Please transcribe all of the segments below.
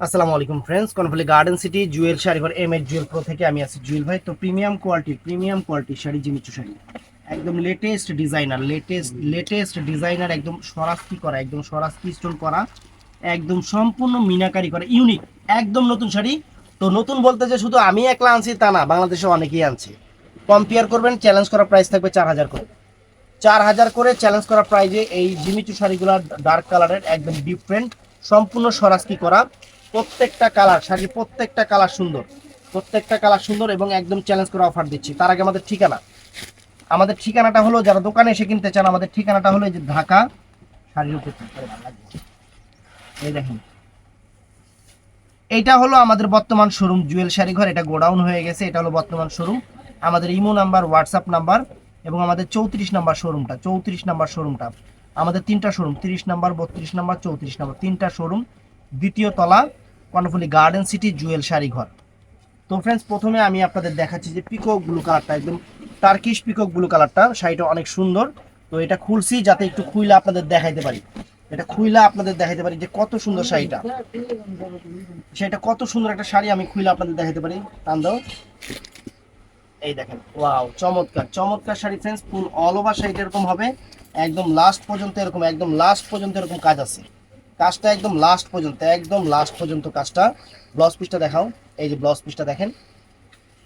আসসালামু আলাইকুম friends Karnaphuli garden city Jewel sari M এর জুয়েল প্রো থেকে আমি আছি জুয়েল ভাই। তো প্রিমিয়াম কোয়ালিটির প্রিমিয়াম কোয়ালিটির শাড়ি, জিমিচু শাড়ি। একদম latest designer latest latest designer একদম সরাস্তি করা, একদম সরাস্তি স্টোন করা, একদম সম্পূর্ণ মিনাকারি করা ইউনিক একদম নতুন শাড়ি। তো নতুন বলতে যে শুধু আমি একলা আনছি তা না বাংলাদেশে অনেকেই আনছে। কম্পেয়ার করবেন চ্যালেঞ্জ করা প্রাইস থাকবে চার হাজার করে। চার হাজার করে চ্যালেঞ্জ করা প্রাইজে এই জিমিচু শাড়িগুলো ডার্ক কালারের একদম ডিফারেন্ট সম্পূর্ণ সরাস্তি করা। প্রত্যেকটা কালার শাড়ির প্রত্যেকটা কালার সুন্দর। প্রত্যেকটা কালার সুন্দর এবং একদম চ্যালেঞ্জ করে অফার দিচ্ছি। তার আগে আমাদের ঠিকানা। আমাদের ঠিকানাটা হলো, যারা দোকানে এসে কিনতে চান, আমাদের ঠিকানাটা হলো যে ঢাকা শাড়ির উপর এই দেখেন। এইটা হলো আমাদের বর্তমান শোরুম জুয়েল শাড়ি ঘর এটা গোডাউন হয়ে গেছে, এটা হলো বর্তমান শোরুম আমাদের ইমো নাম্বার, হোয়াটসঅ্যাপ নাম্বার। এবং আমাদের চৌত্রিশ নাম্বার শোরুমটা চৌত্রিশ নাম্বার শোরুমটা আমাদের তিনটা শোরুম তিরিশ নাম্বার, বত্রিশ নাম্বার, চৌত্রিশ নাম্বার, তিনটা শোরুম দ্বিতীয় তলা, Karnaphuli garden city Jewel sari ঘর। তো ফ্রেন্ডস প্রথমে আমি আপনাদের দেখাচ্ছি যে পিকক ব্লু কালারটা একদম টার্কিশ পিকক ব্লু কালারটা শাড়িটা অনেক সুন্দর। তো এটা খুলছি যাতে একটু খুইলা আপনাদের দেখাইতে পারি। এটা খুইলা আপনাদের দেখাইতে পারি যে কত সুন্দর শাড়িটা। সেটা কত সুন্দর একটা শাড়ি আমি খুইলা আপনাদের দেখাইতে পারি। টান দাও। এই দেখেন ওয়াও চমৎকার চমৎকার sari friends full all over শাড়িটা এরকম হবে। একদম লাস্ট পর্যন্ত এরকম একদম লাস্ট পর্যন্ত এরকম কাজ আছে। কাজটা একদম লাস্ট পর্যন্ত একদম লাস্ট পর্যন্ত কাজটা। ব্লাউজ পিসটা দেখাও এই যে ব্লাউজ পিসটা দেখেন।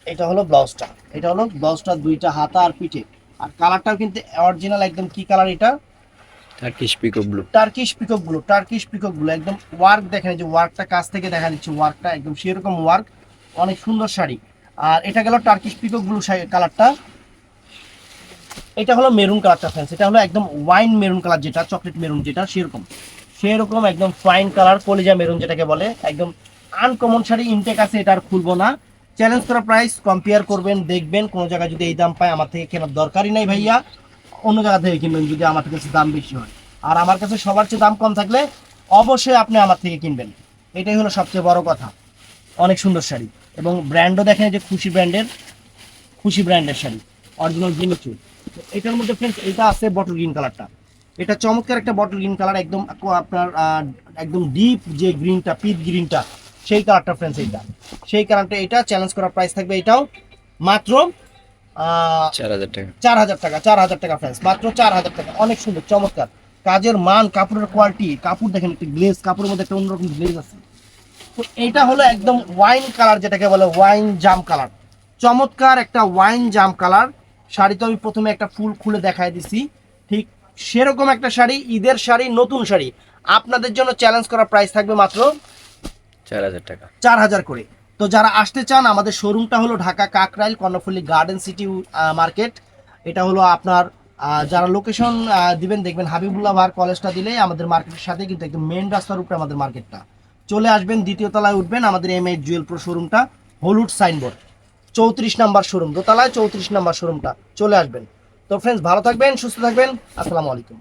এটা হলো ব্লাউজটা এটা হলো ব্লাউজটা দুইটা হাতা আর পিঠে। আর কালারটাও কিন্তু অরিজিনাল একদম কি কালার এটা? টার্কিশ পিকো ব্লু টার্কিশ পিককগুলো টার্কিশ পিককগুলো একদম ওয়ার্ক দেখেন এই যে ওয়ার্কটা কাছ থেকে দেখা দিচ্ছে ওয়ার্কটা একদম সেরকম ওয়ার্ক অনেক সুন্দর শাড়ি। আর এটা গেল টার্কিশ পিকক ব্লু কালারটা এটা হলো মেরুন কালারটা ফ্রেন্ডস এটা হলো একদম ওয়াইন মেরুন কালার যেটা চকলেট মেরুন যেটা, সেরকম। সেরকম একদম ফাইন কালার কলিজা মেরুন যেটাকে বলে। একদম আনকমন শাড়ি ইনটেক আছে, এটা আর খুলবো না। চ্যালেঞ্জ করা প্রাইস কম্পেয়ার করবেন, দেখবেন, কোনো জায়গায় যদি এই দাম পায়, আমার থেকে কেনার দরকারই নাই ভাইয়া। অন্য জায়গা থেকে কিনবেন, যদি আমার কাছে দাম বেশি হয়। আর আমার কাছে সবার চেয়ে দাম কম থাকলে অবশ্যই আপনি আমার থেকে কিনবেন। এটাই হলো সবচেয়ে বড় কথা। অনেক সুন্দর শাড়ি। এবং ব্র্যান্ডও দেখেন যে খুশি ব্র্যান্ডের খুশি ব্র্যান্ডের শাড়ি অরিজিনাল জিমিচু এটার মধ্যে ফ্রেন্ডস এটা আছে বটল গ্রিন কালারটা এটা চমৎকার একটা বটল গ্রিন কালার একদম আপনার একদম ডিপ যে গ্রিনটা পিট গ্রিনটা সেই কালারটা ফ্রেন্ডস এইটা। সেই কালারটা এটা চ্যালেঞ্জ করার প্রাইস থাকবে এটাও মাত্র চার হাজার টাকা। চার হাজার টাকা চার হাজার টাকা ফ্রেন্ডস মাত্র চার হাজার টাকা। অনেক সুন্দর চমৎকার। কাজের মান কাপড়ের কোয়ালিটি কাপড় দেখেন একটা গ্লেজ কাপড়ের মধ্যে একটা অন্যরকম গ্লেজ আছে। তো এইটা হলো একদম ওয়াইন কালার যেটাকে বলে ওয়াইন জাম কালার চমৎকার একটা ওয়াইন জাম কালার শাড়ি তো আমি প্রথমে একটা ফুল খুলে দেখাই দিছি। ঠিক সেরকম একটা শাড়ি ঈদের শাড়ি নতুন শাড়ি। আপনাদের জন্য চ্যালেঞ্জ করা প্রাইস থাকবে মাত্র চার হাজার টাকা। চার হাজার করে। তো যারা আসতে চান আমাদের শোরুমটা হলো Dhaka Kakrail Karnaphuli garden city market এটা হলো আপনার যারা লোকেশন দিবেন দেখবেন হাবিবুল্লাহ ভার কলেজটা দিলে আমাদের মার্কেটের সাথে কিন্তু একদম মেন রাস্তার উপরে আমাদের মার্কেটটা চলে আসবেন, দ্বিতীয় তলায় উঠবেন আমাদের এম এইট জুয়েল প্রো শোরুমটা হলুড সাইনবোর্ড চৌত্রিশ নাম্বার শোরুম দোতলায় চৌত্রিশ নাম্বার শোরুমটা চলে আসবেন। তো ফ্রেন্ডস ভালো থাকবেন, সুস্থ থাকবেন, আসসালামু আলাইকুম।